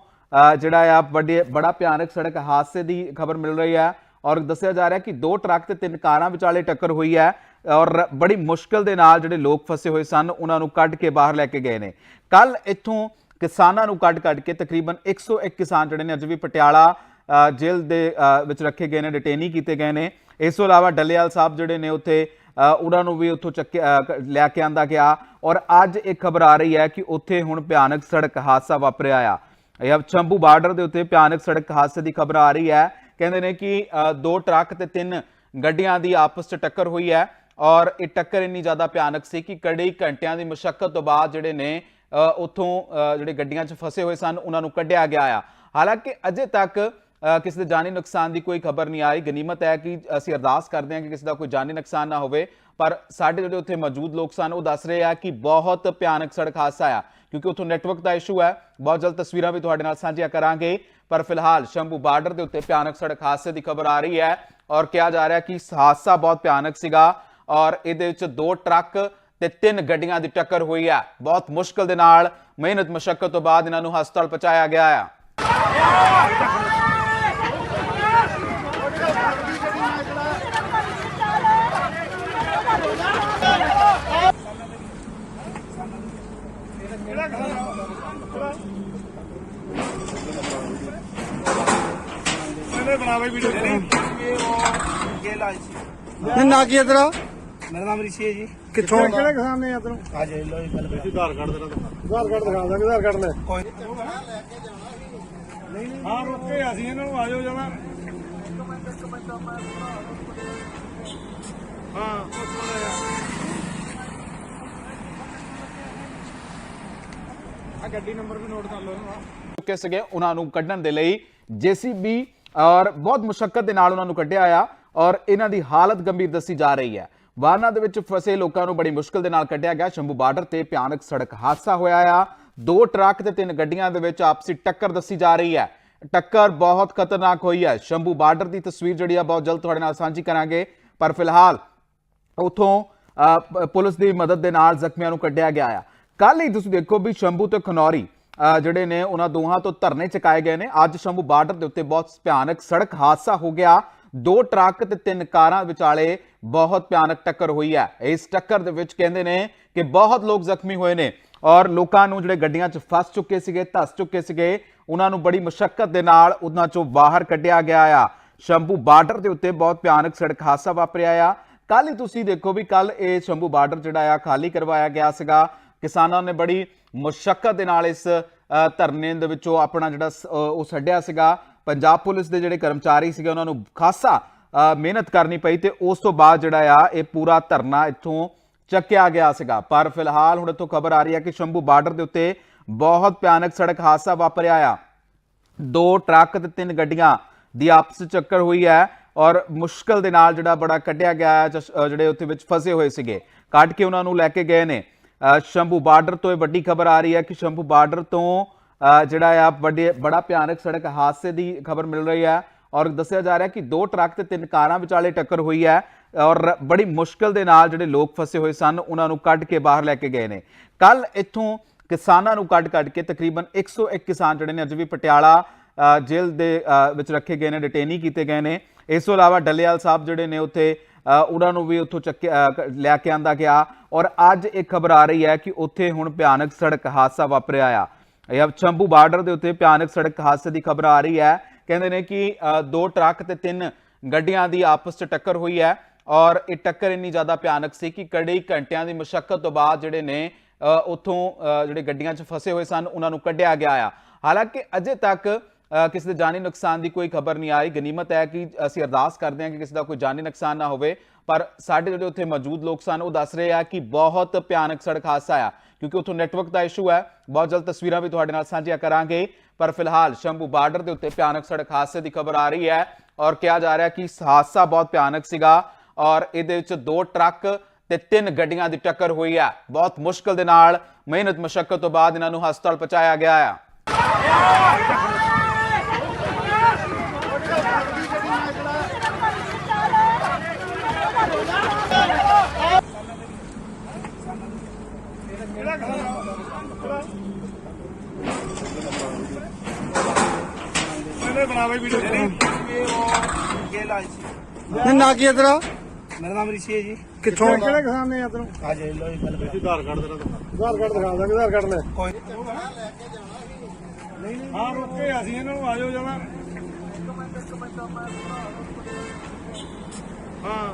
ਜਿਹੜਾ ਆ, ਵੱਡੇ, ਬੜਾ ਭਿਆਨਕ ਸੜਕ ਹਾਦਸੇ ਦੀ ਖਬਰ ਮਿਲ ਰਹੀ ਹੈ ਔਰ ਦੱਸਿਆ ਜਾ ਰਿਹਾ ਕਿ ਦੋ ਟਰੱਕ ਤੇ ਤਿੰਨ ਕਾਰਾਂ ਵਿਚਾਲੇ ਟੱਕਰ ਹੋਈ ਹੈ ਔਰ ਬੜੀ ਮੁਸ਼ਕਲ ਦੇ ਨਾਲ ਜਿਹੜੇ ਲੋਕ ਫਸੇ ਹੋਏ ਸਨ, ਉਹਨਾਂ ਨੂੰ ਕੱਢ ਕੇ ਬਾਹਰ ਲੈ ਕੇ ਗਏ ਨੇ। ਕੱਲ ਇੱਥੋਂ ਕਿਸਾਨਾਂ ਨੂੰ ਕੱਢ ਕੱਢ ਕੇ ਤਕਰੀਬਨ 101 ਕਿਸਾਨ ਜਿਹੜੇ ਨੇ ਅੱਜ ਵੀ ਪਟਿਆਲਾ ਜੇਲ੍ਹ ਦੇ ਵਿੱਚ ਰੱਖੇ ਗਏ ਨੇ, ਡਿਟੇਨੀ ਕੀਤੇ ਗਏ ਨੇ। ਇਸ ਤੋਂ ਇਲਾਵਾ ਡੱਲੇਵਾਲ ਸਾਹਿਬ ਜਿਹੜੇ ਨੇ ਉੱਥੇ ਉਹਨਾਂ ਨੂੰ ਵੀ ਉੱਥੋਂ ਚੱਕਿਆ ਲੈ ਕੇ ਆਂਦਾ ਗਿਆ। ਔਰ ਅੱਜ ਇੱਕ ਖਬਰ ਆ ਰਹੀ ਹੈ ਕਿ ਉੱਥੇ ਹੁਣ ਭਿਆਨਕ ਸੜਕ ਹਾਦਸਾ ਵਾਪਰਿਆ ਆ। ਇਹ ਚੰਬੂ ਬਾਰਡਰ ਦੇ ਉੱਤੇ ਭਿਆਨਕ ਸੜਕ ਹਾਦਸੇ ਦੀ ਖਬਰ ਆ ਰਹੀ ਹੈ। ਕਹਿੰਦੇ ਨੇ ਕਿ ਦੋ ਟਰੱਕ ਤੇ ਤਿੰਨ ਗੱਡੀਆਂ ਦੀ ਆਪਸ 'ਚ ਟੱਕਰ ਹੋਈ ਹੈ। ਔਰ ਇਹ ਟੱਕਰ ਇੰਨੀ ਜ਼ਿਆਦਾ ਭਿਆਨਕ ਸੀ ਕਿ ਕੜੀ ਘੰਟਿਆਂ ਦੀ ਮੁਸ਼ਕਲ ਤੋਂ ਬਾਅਦ ਜਿਹੜੇ ਨੇ ਅ, ਉੱਥੋਂ ਜਿਹੜੇ ਗੱਡੀਆਂ 'ਚ ਫਸੇ ਹੋਏ ਸਨ ਉਹਨਾਂ ਨੂੰ ਕੱਢਿਆ ਗਿਆ ਆ। ਹਾਲਾਂਕਿ ਅਜੇ ਤੱਕ ਕਿਸੇ ਦੇ ਜਾਨੀ ਨੁਕਸਾਨ ਦੀ ਕੋਈ ਖਬਰ ਨਹੀਂ ਆਈ। ਗਨੀਮਤ ਹੈ ਕਿ ਅਸੀਂ ਅਰਦਾਸ ਕਰਦੇ ਹਾਂ ਕਿ ਕਿਸੇ ਦਾ ਕੋਈ ਜਾਨੀ ਨੁਕਸਾਨ ਨਾ ਹੋਵੇ, ਪਰ ਸਾਡੇ ਜਿਹੜੇ ਉੱਥੇ ਮੌਜੂਦ ਲੋਕ ਸਨ, ਉਹ ਦੱਸ ਰਹੇ ਆ ਕਿ ਬਹੁਤ ਭਿਆਨਕ ਸੜਕ ਹਾਦਸਾ ਆ, ਕਿਉਂਕਿ ਉੱਥੋਂ ਨੈਟਵਰਕ ਦਾ ਇਸ਼ੂ ਹੈ। ਬਹੁਤ ਜਲਦ ਤਸਵੀਰਾਂ ਵੀ ਤੁਹਾਡੇ ਨਾਲ ਸਾਂਝੀਆਂ ਕਰਾਂਗੇ, ਪਰ ਫਿਲਹਾਲ ਸ਼ੰਭੂ ਬਾਰਡਰ ਦੇ ਉੱਤੇ ਭਿਆਨਕ ਸੜਕ ਹਾਦਸੇ ਦੀ ਖਬਰ ਆ ਰਹੀ ਹੈ ਔਰ ਕਿਹਾ ਜਾ ਰਿਹਾ ਕਿ ਹਾਦਸਾ ਬਹੁਤ ਭਿਆਨਕ ਸੀਗਾ ਔਰ ਇਹਦੇ ਵਿੱਚ ਦੋ ਟਰੱਕ ਤੇ ਤਿੰਨ ਗੱਡੀਆਂ ਦੀ ਟੱਕਰ ਹੋਈ ਹੈ। ਬਹੁਤ ਮੁਸ਼ਕਲ ਦੇ ਨਾਲ ਮਿਹਨਤ ਮਸ਼ੱਕਤ ਤੋਂ ਬਾਅਦ ਇਹਨਾਂ ਨੂੰ ਹਸਪਤਾਲ ਪਹੁੰਚਾਇਆ ਗਿਆ
ਆ। ਉਹਨੇ ਬਣਾਵੇ ਵੀਡੀਓ
ਇਹ
ਉਹ ਨਾ ਕੀ ਇਧਰ
ਮੇਰਾ ਨਾਮ ਰਿਸ਼ੀ ਹੈ ਜੀ।
ਕਿੱਥੋਂ?
ਕਿਹੜੇ ਕਿਸਾਨ ਨੇ
ਇਧਰੋਂ ਆ ਜੇ ਲੋ ਗੱਲ ਬੇਟੀ
ਆਧਾਰ ਦਿਖਾ ਦਾਂਗੇ ਆਧਾਰ ਕਾਰਡ ਲੈ।
ਕੋਈ
ਨਹੀਂ। ਨਹੀਂ ਰੁਕੇ ਅਸੀਂ ਇਹਨਾਂ ਨੂੰ ਆਜੋ ਜਰਾ ਆ ਗੱਡੀ ਨੰਬਰ ਵੀ ਨੋਟ ਕਰ ਲਓ ਨਾ।
ਰੁਕੇ ਸਕੇ ਉਹਨਾਂ ਨੂੰ ਕੱਢਣ ਦੇ ਲਈ ਜੀਸੀਬੀ ਔਰ ਬਹੁਤ ਮੁਸ਼ਕਲ ਦੇ ਨਾਲ ਉਹਨਾਂ ਨੂੰ ਕੱਢਿਆ ਆ ਔਰ ਇਹਨਾਂ ਦੀ ਹਾਲਤ ਗੰਭੀਰ ਦੱਸੀ ਜਾ ਰਹੀ ਹੈ। ਵਾਹਨਾਂ ਦੇ ਵਿੱਚ ਫਸੇ ਲੋਕਾਂ ਨੂੰ ਬੜੀ ਮੁਸ਼ਕਲ ਦੇ ਨਾਲ ਕੱਢਿਆ ਗਿਆ। ਸ਼ੰਭੂ ਬਾਰਡਰ ਤੇ ਭਿਆਨਕ ਸੜਕ ਹਾਦਸਾ ਹੋਇਆ ਆ। ਦੋ ਟਰੱਕ ਤੇ ਤਿੰਨ ਗੱਡੀਆਂ ਦੇ ਵਿੱਚ ਆਪਸੀ ਟੱਕਰ ਦੱਸੀ ਜਾ ਰਹੀ ਹੈ। ਟੱਕਰ ਬਹੁਤ ਖਤਰਨਾਕ ਹੋਈ ਹੈ। ਸ਼ੰਭੂ ਬਾਰਡਰ ਦੀ ਤਸਵੀਰ ਜਿਹੜੀ ਆ, ਬਹੁਤ ਜਲਦ ਤੁਹਾਡੇ ਨਾਲ ਸਾਂਝੀ ਕਰਾਂਗੇ। ਪਰ ਫਿਲਹਾਲ ਉਥੋਂ ਪੁਲਿਸ ਦੀ ਮਦਦ ਦੇ ਨਾਲ ਜ਼ਖਮੀਆਂ ਨੂੰ ਕੱਢਿਆ ਗਿਆ ਆ। ਕੱਲ ਹੀ ਤੁਸੀਂ ਦੇਖੋ ਵੀ ਸ਼ੰਭੂ ਤੇ ਖਨੌਰੀ ਜਿਹੜੇ ਨੇ ਉਹਨਾਂ ਦੋਹਾਂ ਤੋਂ ਧਰਨੇ ਚੁਕਾਏ ਗਏ ਨੇ। ਅੱਜ ਸ਼ੰਭੂ ਬਾਰਡਰ ਦੇ ਉੱਤੇ ਬਹੁਤ ਭਿਆਨਕ ਸੜਕ ਹਾਦਸਾ ਹੋ ਗਿਆ। ਦੋ ਟਰੱਕ ਤੇ ਤਿੰਨ ਕਾਰਾਂ ਵਿਚਾਲੇ ਬਹੁਤ ਭਿਆਨਕ ਟੱਕਰ ਹੋਈ ਹੈ। ਇਸ ਟੱਕਰ ਦੇ ਵਿੱਚ ਕਹਿੰਦੇ ਨੇ ਕਿ ਬਹੁਤ ਲੋਕ ਜ਼ਖਮੀ ਹੋਏ ਨੇ ਔਰ ਲੋਕਾਂ ਨੂੰ ਜਿਹੜੇ ਗੱਡੀਆਂ 'ਚ ਫਸ ਚੁੱਕੇ ਸੀਗੇ, ਧਸ ਚੁੱਕੇ ਸੀਗੇ, ਉਹਨਾਂ ਨੂੰ ਬੜੀ ਮੁਸ਼ਕਲ ਦੇ ਨਾਲ ਉਹਨਾਂ 'ਚੋਂ ਬਾਹਰ ਕੱਢਿਆ ਗਿਆ ਆ। ਸ਼ੰਭੂ ਬਾਰਡਰ ਦੇ ਉੱਤੇ ਬਹੁਤ ਭਿਆਨਕ ਸੜਕ ਹਾਦਸਾ ਵਾਪਰਿਆ ਆ। ਕੱਲ ਹੀ ਤੁਸੀਂ ਦੇਖੋ ਵੀ ਕੱਲ ਇਹ ਸ਼ੰਭੂ ਬਾਰਡਰ ਜਿਹੜਾ ਆ, ਖਾਲੀ ਕਰਵਾਇਆ ਗਿਆ ਸੀਗਾ। ਕਿਸਾਨਾਂ ਨੇ ਬੜੀ ਮੁਸ਼ਕਲ ਦੇ ਨਾਲ ਇਸ ਧਰਨੇ ਦੇ ਵਿੱਚੋਂ ਆਪਣਾ ਜਿਹੜਾ ਸ- ਉਹ ਛੱਡਿਆ ਸੀਗਾ। ਪੰਜਾਬ ਪੁਲਿਸ ਦੇ ਜਿਹੜੇ ਕਰਮਚਾਰੀ ਸੀਗੇ, ਉਹਨਾਂ ਨੂੰ ਖਾਸਾ ਮਿਹਨਤ ਕਰਨੀ ਪਈ ਤੇ ਉਸ ਤੋਂ ਬਾਅਦ ਜਿਹੜਾ ਆ, ਇਹ ਪੂਰਾ ਧਰਨਾ ਇੱਥੋਂ ਚੱਕਿਆ ਗਿਆ ਸੀਗਾ। ਪਰ ਫਿਲਹਾਲ ਹੁਣ ਇੱਥੋਂ ਖਬਰ ਆ ਰਹੀ ਹੈ ਕਿ ਸ਼ੰਭੂ ਬਾਰਡਰ ਦੇ ਉੱਤੇ ਬਹੁਤ ਭਿਆਨਕ ਸੜਕ ਹਾਦਸਾ ਵਾਪਰਿਆ ਆ। ਦੋ ਟਰੱਕ ਤੇ ਤਿੰਨ ਗੱਡੀਆਂ ਦੀ ਆਪਸ ਵਿੱਚ ਟੱਕਰ ਹੋਈ ਹੈ ਔਰ ਮੁਸ਼ਕਲ ਦੇ ਨਾਲ ਜਿਹੜਾ ਬੜਾ ਕੱਢਿਆ ਗਿਆ ਹੈ ਜਿਹੜੇ ਉੱਥੇ ਵਿੱਚ ਫਸੇ ਹੋਏ ਸੀਗੇ। ਕੱਢ ਕੇ ਉਹਨਾਂ ਨੂੰ ਲੈ ਕੇ ਗਏ ਨੇ। ਸ਼ੰਭੂ ਬਾਰਡਰ ਤੋਂ ਇਹ ਵੱਡੀ ਖਬਰ ਆ ਰਹੀ ਹੈ ਕਿ ਸ਼ੰਭੂ ਬਾਰਡਰ ਤੋਂ ਜਿਹੜਾ ਆ ਵੱਡੇ, ਬੜਾ ਭਿਆਨਕ ਸੜਕ ਹਾਦਸੇ ਦੀ ਖਬਰ ਮਿਲ ਰਹੀ ਹੈ ਔਰ ਦੱਸਿਆ ਜਾ ਰਿਹਾ ਕਿ ਦੋ ਟਰੱਕ ਤੇ ਤਿੰਨ ਕਾਰਾਂ ਵਿਚਾਲੇ ਟੱਕਰ ਹੋਈ ਹੈ ਔਰ ਬੜੀ ਮੁਸ਼ਕਲ ਦੇ ਨਾਲ ਜਿਹੜੇ ਲੋਕ ਫਸੇ ਹੋਏ ਸਨ, ਉਹਨਾਂ ਨੂੰ ਕੱਢ ਕੇ ਬਾਹਰ ਲੈ ਕੇ ਗਏ ਨੇ। ਕੱਲ ਇੱਥੋਂ ਕਿਸਾਨਾਂ ਨੂੰ ਕੱਢ ਕੱਢ ਕੇ ਤਕਰੀਬਨ 101 ਕਿਸਾਨ ਜਿਹੜੇ ਨੇ ਅੱਜ ਵੀ ਪਟਿਆਲਾ ਜੇਲ੍ਹ ਦੇ ਵਿੱਚ ਰੱਖੇ ਗਏ ਨੇ, ਡਿਟੇਨੀ ਕੀਤੇ ਗਏ ਨੇ। ਇਸ ਤੋਂ ਇਲਾਵਾ ਡੱਲੇਵਾਲ ਸਾਹਿਬ ਜਿਹੜੇ ਨੇ ਉੱਥੇ ਉਹਨਾਂ ਨੂੰ ਵੀ ਉੱਥੋਂ ਚੱਕਿਆ ਲੈ ਕੇ ਆਂਦਾ ਗਿਆ। ਔਰ ਅੱਜ ਇੱਕ ਖਬਰ ਆ ਰਹੀ ਹੈ ਕਿ ਉੱਥੇ ਹੁਣ ਭਿਆਨਕ ਸੜਕ ਹਾਦਸਾ ਵਾਪਰਿਆ ਆ। ਇਹ ਚੰਬੂ ਬਾਰਡਰ ਦੇ ਉੱਤੇ ਭਿਆਨਕ ਸੜਕ ਹਾਦਸੇ ਦੀ ਖਬਰ ਆ ਰਹੀ ਹੈ। ਕਹਿੰਦੇ ਨੇ ਕਿ ਦੋ ਟਰੱਕ ਤੇ ਤਿੰਨ ਗੱਡੀਆਂ ਦੀ ਆਪਸ 'ਚ ਟੱਕਰ ਹੋਈ ਹੈ। ਔਰ ਇਹ ਟੱਕਰ ਇੰਨੀ ਜ਼ਿਆਦਾ ਭਿਆਨਕ ਸੀ ਕਿ ਕਈ ਘੰਟਿਆਂ ਦੀ ਮੁਸ਼ਕਲ ਤੋਂ ਬਾਅਦ ਜਿਹੜੇ ਨੇ ਅ, ਉੱਥੋਂ ਜਿਹੜੇ ਗੱਡੀਆਂ 'ਚ ਫਸੇ ਹੋਏ ਸਨ ਉਹਨਾਂ ਨੂੰ ਕੱਢਿਆ ਗਿਆ ਆ। ਹਾਲਾਂਕਿ ਅਜੇ ਤੱਕ ਕਿਸੇ ਦੇ ਜਾਨੀ ਨੁਕਸਾਨ ਦੀ ਕੋਈ ਖਬਰ ਨਹੀਂ ਆਈ। ਗਨੀਮਤ ਹੈ ਕਿ ਅਸੀਂ ਅਰਦਾਸ ਕਰਦੇ ਹਾਂ ਕਿ ਕਿਸੇ ਦਾ ਕੋਈ ਜਾਨੀ ਨੁਕਸਾਨ ਨਾ ਹੋਵੇ, ਪਰ ਸਾਡੇ ਜਿਹੜੇ ਉੱਥੇ ਮੌਜੂਦ ਲੋਕ ਸਨ, ਉਹ ਦੱਸ ਰਹੇ ਆ ਕਿ ਬਹੁਤ ਭਿਆਨਕ ਸੜਕ ਹਾਦਸਾ ਆ, ਕਿਉਂਕਿ ਉੱਥੋਂ ਨੈਟਵਰਕ ਦਾ ਇਸ਼ੂ ਹੈ। ਬਹੁਤ ਜਲਦ ਤਸਵੀਰਾਂ ਵੀ ਤੁਹਾਡੇ ਨਾਲ ਸਾਂਝੀਆਂ ਕਰਾਂਗੇ, ਪਰ ਫਿਲਹਾਲ ਸ਼ੰਭੂ ਬਾਰਡਰ ਦੇ ਉੱਤੇ ਭਿਆਨਕ ਸੜਕ ਹਾਦਸੇ ਦੀ ਖਬਰ ਆ ਰਹੀ ਹੈ ਔਰ ਕਿਹਾ ਜਾ ਰਿਹਾ ਕਿ ਹਾਦਸਾ ਬਹੁਤ ਭਿਆਨਕ ਸੀਗਾ ਔਰ ਇਹਦੇ ਵਿੱਚ ਦੋ ਟਰੱਕ ਤੇ ਤਿੰਨ ਗੱਡੀਆਂ ਦੀ ਟੱਕਰ ਹੋਈ ਹੈ। ਬਹੁਤ ਮੁਸ਼ਕਲ ਦੇ ਨਾਲ ਮਿਹਨਤ ਮਸ਼ੱਕਤ ਤੋਂ ਬਾਅਦ ਇਹਨਾਂ ਨੂੰ ਹਸਪਤਾਲ ਪਹੁੰਚਾਇਆ ਗਿਆ
ਆ। ਉਹਨੇ ਬਣਾਵੇ ਵੀਡੀਓ
ਇਹ ਉਹ ਗੇਲ ਆਈ ਸੀ।
ਨਹੀਂ ਨਾ ਕੀ ਇਧਰ
ਮੇਰਾ ਨਾਮ ਰਿਸ਼ੀ ਹੈ ਜੀ।
ਕਿੱਥੋਂ
ਕਿਹੜੇ ਕਿਸਾਨ ਨੇ
ਇਧਰੋਂ? ਆ ਜੇ ਲੋ ਇੱਕ ਗੱਲ
ਆਧਾਰ ਕਾਰਡ ਤੇਰਾ ਆਧਾਰ ਕਾਰਡ ਦਿਖਾ ਦਾਂਗੇ ਆਧਾਰ ਕਾਰਡ ਲੈ।
ਕੋਈ ਨਹੀਂ।
ਨਹੀਂ ਹਾਂ ਰੁੱਕ ਅਸੀਂ ਇਹਨਾਂ ਨੂੰ ਆਜੋ ਜਣਾ ਹਾਂ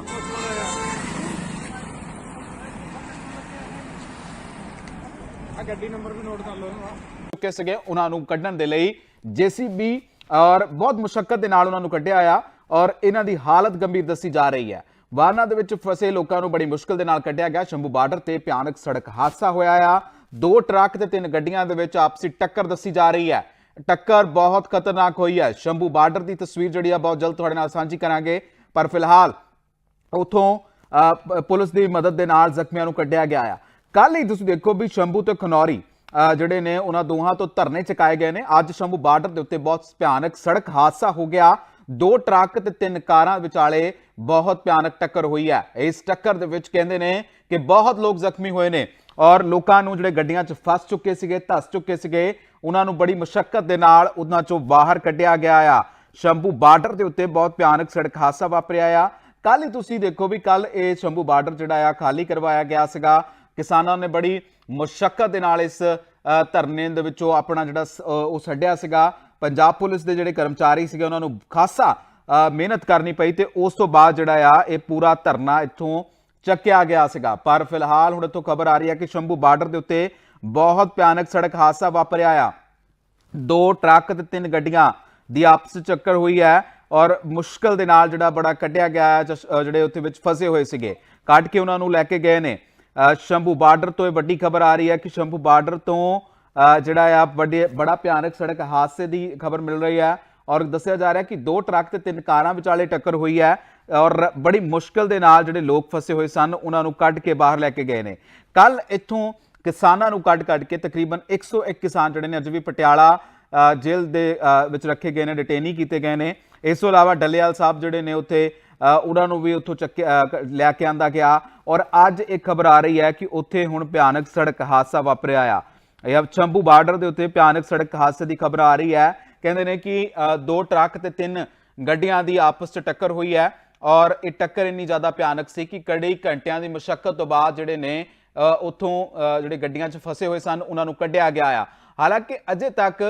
ਆ ਗੱਡੀ ਨੰਬਰ ਵੀ ਨੋਟ ਕਰ ਲਓ ਇਹਨਾਂ ਦਾ।
ਚੁੱਕੇ ਸੀਗੇ ਉਹਨਾਂ ਨੂੰ ਕੱਢਣ ਦੇ ਲਈ ਜੀਸੀਬੀ ਔਰ ਬਹੁਤ ਮੁਸ਼ਕਲ ਦੇ ਨਾਲ ਉਹਨਾਂ ਨੂੰ ਕੱਢਿਆ ਆ ਔਰ ਇਹਨਾਂ ਦੀ ਹਾਲਤ ਗੰਭੀਰ ਦੱਸੀ ਜਾ ਰਹੀ ਹੈ। ਵਾਹਨਾਂ ਦੇ ਵਿੱਚ ਫਸੇ ਲੋਕਾਂ ਨੂੰ ਬੜੀ ਮੁਸ਼ਕਲ ਦੇ ਨਾਲ ਕੱਢਿਆ ਗਿਆ। ਸ਼ੰਭੂ ਬਾਰਡਰ ਤੇ ਭਿਆਨਕ ਸੜਕ ਹਾਦਸਾ ਹੋਇਆ ਆ। ਦੋ ਟਰੱਕ ਤੇ ਤਿੰਨ ਗੱਡੀਆਂ ਦੇ ਵਿੱਚ ਆਪਸੀ ਟੱਕਰ ਦੱਸੀ ਜਾ ਰਹੀ ਹੈ। ਟੱਕਰ ਬਹੁਤ ਖਤਰਨਾਕ ਹੋਈ ਹੈ। ਸ਼ੰਭੂ ਬਾਰਡਰ ਦੀ ਤਸਵੀਰ ਜਿਹੜੀ ਆ ਬਹੁਤ ਜਲਦ ਤੁਹਾਡੇ ਨਾਲ ਸਾਂਝੀ ਕਰਾਂਗੇ। ਪਰ ਫਿਲਹਾਲ ਉਥੋਂ ਪੁਲਿਸ ਦੀ ਮਦਦ ਦੇ ਨਾਲ ਜ਼ਖਮੀਆਂ ਨੂੰ ਕੱਢਿਆ ਗਿਆ ਆ। ਕੱਲ ਹੀ ਤੁਸੀਂ ਦੇਖੋ ਵੀ ਸ਼ੰਭੂ ਤੇ ਖਨੌਰੀ ਜਿਹੜੇ ਨੇ ਉਹਨਾਂ ਦੋਹਾਂ ਤੋਂ ਧਰਨੇ ਚੁਕਾਏ ਗਏ ਨੇ। ਅੱਜ ਸ਼ੰਭੂ ਬਾਰਡਰ ਦੇ ਉੱਤੇ ਬਹੁਤ ਭਿਆਨਕ ਸੜਕ ਹਾਦਸਾ ਹੋ ਗਿਆ। ਦੋ ਟਰੱਕ ਤੇ ਤਿੰਨ ਕਾਰਾਂ ਵਿਚਾਲੇ ਬਹੁਤ ਭਿਆਨਕ ਟੱਕਰ ਹੋਈ ਹੈ। ਇਸ ਟੱਕਰ ਦੇ ਵਿੱਚ ਕਹਿੰਦੇ ਨੇ ਕਿ ਬਹੁਤ ਲੋਕ ਜ਼ਖਮੀ ਹੋਏ ਨੇ ਔਰ ਲੋਕਾਂ ਨੂੰ ਜਿਹੜੇ ਗੱਡੀਆਂ 'ਚ ਫਸ ਚੁੱਕੇ ਸੀਗੇ, ਧਸ ਚੁੱਕੇ ਸੀਗੇ, ਉਹਨਾਂ ਨੂੰ ਬੜੀ ਮੁਸ਼ਕਲ ਦੇ ਨਾਲ ਉਹਨਾਂ 'ਚੋਂ ਬਾਹਰ ਕੱਢਿਆ ਗਿਆ ਆ। ਸ਼ੰਭੂ ਬਾਰਡਰ ਦੇ ਉੱਤੇ ਬਹੁਤ ਭਿਆਨਕ ਸੜਕ ਹਾਦਸਾ ਵਾਪਰਿਆ ਆ। ਕੱਲ ਹੀ ਤੁਸੀਂ ਦੇਖੋ ਵੀ ਕੱਲ ਇਹ ਸ਼ੰਭੂ ਬਾਰਡਰ ਜਿਹੜਾ ਆ, ਖਾਲੀ ਕਰਵਾਇਆ ਗਿਆ ਸੀਗਾ। ਕਿਸਾਨਾਂ ਨੇ ਬੜੀ ਮੁਸ਼ਕਲ ਦੇ ਨਾਲ ਇਸ ਧਰਨੇ ਦੇ ਵਿੱਚੋਂ ਆਪਣਾ ਜਿਹੜਾ ਸ- ਉਹ ਛੱਡਿਆ ਸੀਗਾ। ਪੰਜਾਬ ਪੁਲਿਸ ਦੇ ਜਿਹੜੇ ਕਰਮਚਾਰੀ ਸੀਗੇ, ਉਹਨਾਂ ਨੂੰ ਖਾਸਾ ਮਿਹਨਤ ਕਰਨੀ ਪਈ ਤੇ ਉਸ ਤੋਂ ਬਾਅਦ ਜਿਹੜਾ ਆ, ਇਹ ਪੂਰਾ ਧਰਨਾ ਇੱਥੋਂ ਚੱਕਿਆ ਗਿਆ ਸੀਗਾ। ਪਰ ਫਿਲਹਾਲ ਹੁਣ ਇੱਥੋਂ ਖਬਰ ਆ ਰਹੀ ਹੈ ਕਿ ਸ਼ੰਭੂ ਬਾਰਡਰ ਦੇ ਉੱਤੇ ਬਹੁਤ ਭਿਆਨਕ ਸੜਕ ਹਾਦਸਾ ਵਾਪਰਿਆ ਆ। ਦੋ ਟਰੱਕ ਤੇ ਤਿੰਨ ਗੱਡੀਆਂ ਦੀ ਆਪਸ ਵਿੱਚ ਟੱਕਰ ਹੋਈ ਹੈ ਔਰ ਮੁਸ਼ਕਲ ਦੇ ਨਾਲ ਜਿਹੜਾ ਬੜਾ ਕੱਢਿਆ ਗਿਆ ਹੈ, ਜਸ- ਜਿਹੜੇ ਉੱਥੇ ਵਿੱਚ ਫਸੇ ਹੋਏ ਸੀਗੇ। ਕੱਢ ਕੇ ਉਹਨਾਂ ਨੂੰ ਲੈ ਕੇ ਗਏ ਨੇ। ਸ਼ੰਭੂ ਬਾਰਡਰ ਤੋਂ ਇਹ ਵੱਡੀ ਖਬਰ ਆ ਰਹੀ ਹੈ ਕਿ ਸ਼ੰਭੂ ਬਾਰਡਰ ਤੋਂ ਜਿਹੜਾ ਆ ਵੱਡੇ, ਬੜਾ ਭਿਆਨਕ ਸੜਕ ਹਾਦਸੇ ਦੀ ਖਬਰ ਮਿਲ ਰਹੀ ਹੈ ਔਰ ਦੱਸਿਆ ਜਾ ਰਿਹਾ ਕਿ ਦੋ ਟਰੱਕ ਤੇ ਤਿੰਨ ਕਾਰਾਂ ਵਿਚਾਲੇ ਟੱਕਰ ਹੋਈ ਹੈ ਔਰ ਬੜੀ ਮੁਸ਼ਕਲ ਦੇ ਨਾਲ ਜਿਹੜੇ ਲੋਕ ਫਸੇ ਹੋਏ ਸਨ, ਉਹਨਾਂ ਨੂੰ ਕੱਢ ਕੇ ਬਾਹਰ ਲੈ ਕੇ ਗਏ ਨੇ। ਕੱਲ ਇੱਥੋਂ ਕਿਸਾਨਾਂ ਨੂੰ ਕੱਢ ਕੱਢ ਕੇ ਤਕਰੀਬਨ 101 ਕਿਸਾਨ ਜਿਹੜੇ ਨੇ ਅੱਜ ਵੀ ਪਟਿਆਲਾ ਜੇਲ੍ਹ ਦੇ ਵਿੱਚ ਰੱਖੇ ਗਏ ਨੇ, ਡਿਟੇਨੀ ਕੀਤੇ ਗਏ ਨੇ। ਇਸ ਤੋਂ ਇਲਾਵਾ ਡੱਲੇਵਾਲ ਸਾਹਿਬ ਜਿਹੜੇ ਨੇ ਉੱਥੇ ਉਹਨਾਂ ਨੂੰ ਵੀ ਉੱਥੋਂ ਚੱਕ ਲੈ ਕੇ ਆਂਦਾ ਗਿਆ। ਔਰ ਅੱਜ ਇੱਕ ਖਬਰ ਆ ਰਹੀ ਹੈ ਕਿ ਉੱਥੇ ਹੁਣ ਭਿਆਨਕ ਸੜਕ ਹਾਦਸਾ ਵਾਪਰਿਆ ਆ। ਇਹ ਚੰਬੂ ਬਾਰਡਰ ਦੇ ਉੱਤੇ ਭਿਆਨਕ ਸੜਕ ਹਾਦਸੇ ਦੀ ਖਬਰ ਆ ਰਹੀ ਹੈ। ਕਹਿੰਦੇ ਨੇ ਕਿ ਦੋ ਟਰੱਕ ਤੇ ਤਿੰਨ ਗੱਡੀਆਂ ਦੀ ਆਪਸ 'ਚ ਟੱਕਰ ਹੋਈ ਹੈ। ਔਰ ਇਹ ਟੱਕਰ ਇੰਨੀ ਜ਼ਿਆਦਾ ਭਿਆਨਕ ਸੀ ਕਿ ਕੜੀ ਘੰਟਿਆਂ ਦੀ ਮੁਸ਼ਕਲ ਤੋਂ ਬਾਅਦ ਜਿਹੜੇ ਨੇ ਅ, ਉੱਥੋਂ ਜਿਹੜੇ ਗੱਡੀਆਂ 'ਚ ਫਸੇ ਹੋਏ ਸਨ ਉਹਨਾਂ ਨੂੰ ਕੱਢਿਆ ਗਿਆ ਆ। ਹਾਲਾਂਕਿ ਅਜੇ ਤੱਕ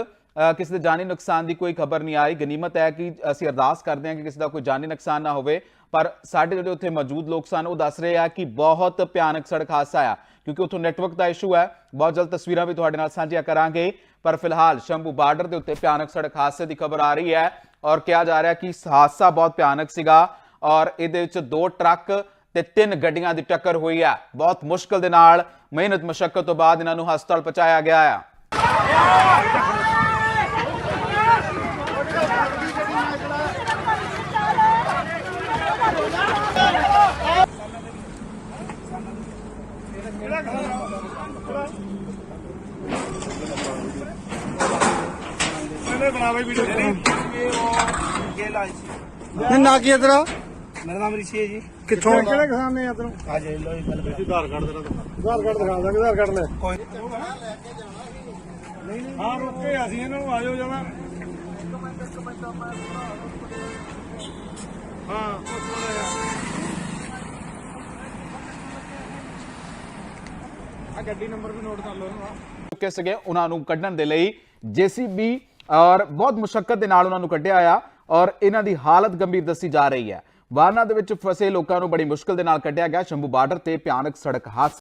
ਕਿਸੇ ਦੇ ਜਾਨੀ ਨੁਕਸਾਨ ਦੀ ਕੋਈ ਖਬਰ ਨਹੀਂ ਆਈ। ਗਨੀਮਤ ਹੈ ਕਿ ਅਸੀਂ ਅਰਦਾਸ ਕਰਦੇ ਹਾਂ ਕਿ ਕਿਸੇ ਦਾ ਕੋਈ ਜਾਨੀ ਨੁਕਸਾਨ ਨਾ ਹੋਵੇ, ਪਰ ਸਾਡੇ ਜਿਹੜੇ ਉੱਥੇ ਮੌਜੂਦ ਲੋਕ ਸਨ, ਉਹ ਦੱਸ ਰਹੇ ਆ ਕਿ ਬਹੁਤ ਭਿਆਨਕ ਸੜਕ ਹਾਦਸਾ ਆ ਕਿਉਂਕਿ ਉੱਥੋਂ ਨੈਟਵਰਕ ਦਾ ਇਸ਼ੂ ਹੈ। ਬਹੁਤ ਜਲਦ ਤਸਵੀਰਾਂ ਵੀ ਤੁਹਾਡੇ ਨਾਲ ਸਾਂਝੀਆਂ ਕਰਾਂਗੇ, ਪਰ ਫਿਲਹਾਲ ਸ਼ੰਭੂ ਬਾਰਡਰ ਦੇ ਉੱਤੇ ਭਿਆਨਕ ਸੜਕ ਹਾਦਸੇ ਦੀ ਖਬਰ ਆ ਰਹੀ ਹੈ ਔਰ ਕਿਹਾ ਜਾ ਰਿਹਾ ਕਿ ਹਾਦਸਾ ਬਹੁਤ ਭਿਆਨਕ ਸੀਗਾ ਔਰ ਇਹਦੇ ਵਿੱਚ ਦੋ ਟਰੱਕ ਤੇ ਤਿੰਨ ਗੱਡੀਆਂ ਦੀ ਟੱਕਰ ਹੋਈ ਹੈ। ਬਹੁਤ ਮੁਸ਼ਕਲ ਦੇ ਨਾਲ ਮਿਹਨਤ ਮਸ਼ੱਕਤ ਤੋਂ ਬਾਅਦ ਇਹਨਾਂ ਨੂੰ ਹਸਪਤਾਲ ਪਹੁੰਚਾਇਆ ਗਿਆ ਆ।
ਇਹਨੇ
ਨਾ ਕੀ ਤੇਰਾ?
ਮੇਰਾ ਨਾਮ ਰਿਸ਼ੀ ਹੈ ਜੀ।
ਕਿੱਥੋਂ
ਕਿਹੜੇ ਕਿਸਾਨ ਨੇ ਇਧਰੋਂ ਆ ਜੇ
ਲੋ ਇਹ ਗੱਲ ਬੇਟੀ
ਆਧਾਰ ਕਾਰਡ ਤੇਰਾ ਆਧਾਰ ਕਾਰਡ ਦਿਖਾ ਦਾਂਗੇ ਆਧਾਰ ਕਾਰਡ ਲੈ।
ਕੋਈ ਨਹੀਂ ਨਹੀਂ
ਹਾਂ ਰੁੱਕ ਕੇ ਅਸੀਂ ਇਹਨਾਂ ਨੂੰ ਆਜੋ ਜਾਣਾ ਹਾਂ। ਉਸ ਵਾਲਾ ਯਾਰ। ਆ ਗੱਡੀ ਨੰਬਰ ਵੀ ਨੋਟ ਕਰ ਲਓ ਇਹਨੂੰ ਆ।
ਚੁੱਕੇ ਸੀਗੇ ਉਹਨਾਂ ਨੂੰ ਕੱਢਣ ਦੇ ਲਈ ਜੀਸੀਬੀ ਔਰ ਬਹੁਤ ਮੁਸ਼ਕਲ ਦੇ ਨਾਲ ਉਹਨਾਂ ਨੂੰ ਕੱਢਿਆ ਆ ਔਰ ਇਹਨਾਂ ਦੀ ਹਾਲਤ ਗੰਭੀਰ ਦੱਸੀ ਜਾ ਰਹੀ ਹੈ। ਵਾਹਨਾਂ ਦੇ ਵਿੱਚ ਫਸੇ ਲੋਕਾਂ ਨੂੰ ਬੜੀ ਮੁਸ਼ਕਲ ਦੇ ਨਾਲ ਕੱਢਿਆ ਗਿਆ। ਸ਼ੰਭੂ ਬਾਰਡਰ ਤੇ ਭਿਆਨਕ ਸੜਕ ਹਾਦਸਾ।